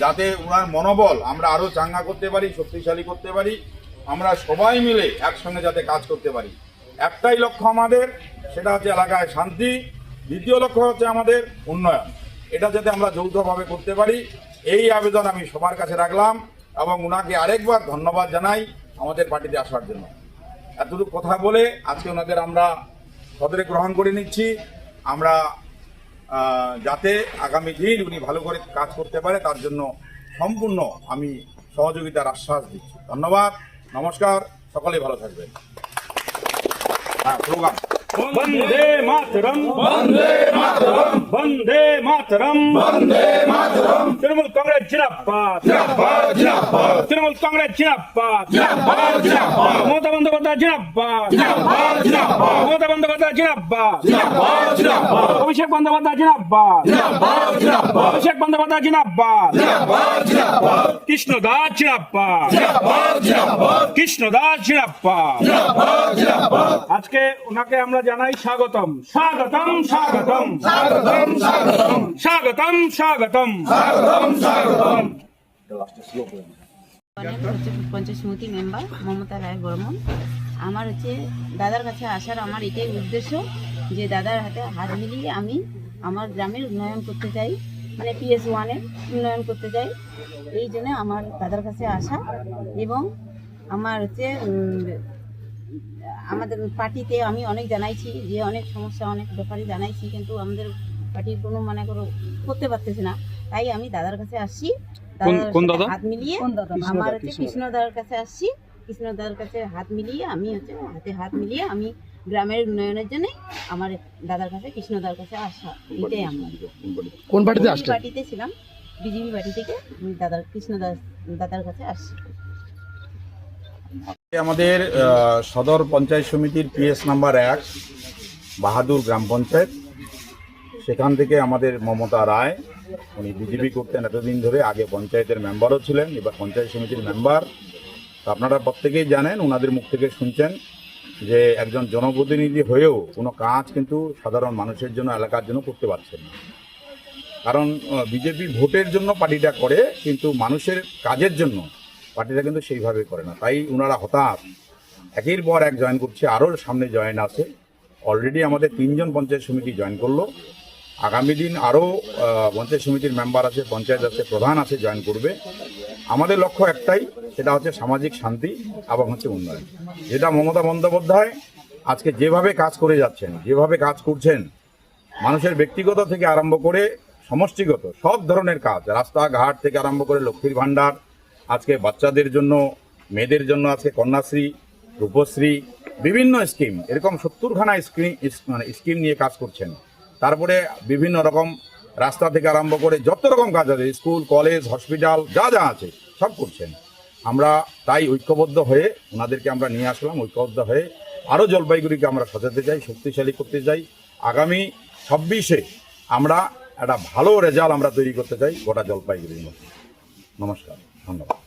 যাতে ওনার মনোবল আমরা আরও চাঙ্গা করতে পারি, শক্তিশালী করতে পারি, আমরা সবাই মিলে একসঙ্গে যাতে কাজ করতে পারি। একটাই লক্ষ্য আমাদের, সেটা হচ্ছে এলাকায় শান্তি। দ্বিতীয় লক্ষ্য হচ্ছে আমাদের উন্নয়ন। এটা যাতে আমরা যৌথভাবে করতে পারি, এই আবেদন আমি সবার কাছে রাখলাম এবং ওনাকে আরেকবার ধন্যবাদ জানাই আমাদের পার্টিতে আসার জন্য। এতটুকু কথা বলে আজকে ওনাদের আমরা সদরে গ্রহণ করে নিচ্ছি। আমরা যাতে আগামী দিন উনি ভালো করে কাজ করতে পারে তার জন্য সম্পূর্ণ আমি সহযোগিতার আশ্বাস দিচ্ছি। ধন্যবাদ নমস্কার সকলে ভালো থাকবেন। হ্যাঁ প্রোগ্রাম বন্দে মাতরম। বন্দে মাতরম। বন্দে মাতরম। বন্দে মাতরম। তৃণমূল কংগ্রেস জিনাপাত তৃণমূল কংগ্রেস জিনাপাত মমতা বন্দ্যোপাধ্যায় জিনাপাত মমতা বন্দ্যোপাধ্যায় জিনাপাত অভিষেক বন্দ্যোপাধ্যায় জিনাপাত অভিষেক বন্দ্যোপাধ্যায় জিনাপাত Krishnadas Chirappa. কৃষ্ণদাস জিরাপ্পা আজকে ওনাকে আমরা জানাই স্বাগতম। স্বাগতম স্বাগতম। স্বাগতম স্বাগতম। স্বাগতম স্বাগতম। পঞ্চসমতি মেম্বার মমতা রায় বর্মন। আমার হচ্ছে দাদার কাছে আসার আমার এটাই উদ্দেশ্য যে দাদার হাতে হাত মিলিয়ে আমি আমার গ্রামের উন্নয়ন করতে চাই। মানে পিএস ওয়ানের উন্নয়ন করতে চাই এই জন্য আমার দাদার কাছে আসা এবং আমার হচ্ছে আমাদের পার্টিতে আমি অনেক জানাইছি যে অনেক সমস্যা অনেক ব্যাপারে জানাইছি কিন্তু আমাদের পার্টির কোনো মানে কোনো করতে পারতেছে না। তাই আমি দাদার কাছে আসছি। দাদার? হাত মিলিয়ে আমার হচ্ছে কৃষ্ণ দাদার কাছে আসছি। কৃষ্ণদার কাছে হাত মিলিয়ে আমি হচ্ছে হাতে হাত মিলিয়ে আমি গ্রামের উন্নয়নের জন্য আমার দাদার কাছে কৃষ্ণদার কাছে আসা এটাই আমার। কোন পার্টিতে বিজেপি আসছেন? পার্টিতে ছিলাম বিজেপি পার্টি থেকে আমি দাদার কৃষ্ণদাস দাদার কাছে আসছি। আমাদের সদর পঞ্চায়েত সমিতির পিএস নাম্বার এক বাহাদুর গ্রাম পঞ্চায়েত। সেখান থেকে আমাদের মমতা রায় উনি বিজেপি করতেন এতদিন ধরে আগে পঞ্চায়েতের মেম্বারও ছিলেন এবার পঞ্চায়েত সমিতির মেম্বার। আপনারা প্রত্যেকেই জানেন ওনাদের মুখ থেকে শুনছেন যে একজন জনপ্রতিনিধি হয়েও কোনো কাজ কিন্তু সাধারণ মানুষের জন্য, এলাকার জন্য করতে পারছেন না। কারণ বিজেপি ভোটের জন্য পার্টিটা করে, কিন্তু মানুষের কাজের জন্য পার্টিটা কিন্তু সেইভাবে করে না। তাই ওনারা হতাশ। একের পর এক জয়েন করছে, আরও সামনে জয়েন আছে। অলরেডি আমাদের তিনজন পঞ্চায়েত সমিতি জয়েন করল। আগামী দিন আরও পঞ্চায়েত সমিতির মেম্বার আছে, পঞ্চায়েত আছে, প্রধান আছে জয়েন করবে। আমাদের লক্ষ্য একটাই, সেটা হচ্ছে সামাজিক শান্তি এবং হচ্ছে উন্নয়ন। যেটা মমতা বন্দ্যোপাধ্যায় আজকে যেভাবে কাজ করে যাচ্ছেন, যেভাবে কাজ করছেন, মানুষের ব্যক্তিগত থেকে আরম্ভ করে সমষ্টিগত, সব ধরনের কাজ, রাস্তাঘাট থেকে আরম্ভ করে লক্ষ্মীর ভাণ্ডার, আজকে বাচ্চাদের জন্য, মেয়েদের জন্য আজকে কন্যাশ্রী, রূপশ্রী, বিভিন্ন স্কিম এরকম সত্তরখানা স্কিম মানে স্কিম নিয়ে কাজ করছেন। তারপরে বিভিন্ন রকম রাস্তা থেকে আরম্ভ করে যত রকম কাজ আছে, স্কুল, কলেজ, হসপিটাল, যা যা আছে, সব করছেন। আমরা তাই ঐক্যবদ্ধ হয়ে ওনাদেরকে আমরা নিয়ে আসলাম, ঐক্যবদ্ধ হয়ে আরও জলপাইগুড়িকে আমরা সাজাতে চাই, শক্তিশালী করতে চাই। আগামী ছাব্বিশে আমরা একটা ভালো রেজাল্ট আমরা তৈরি করতে চাই গোটা জলপাইগুড়ির মধ্যে। নমস্কার, ধন্যবাদ।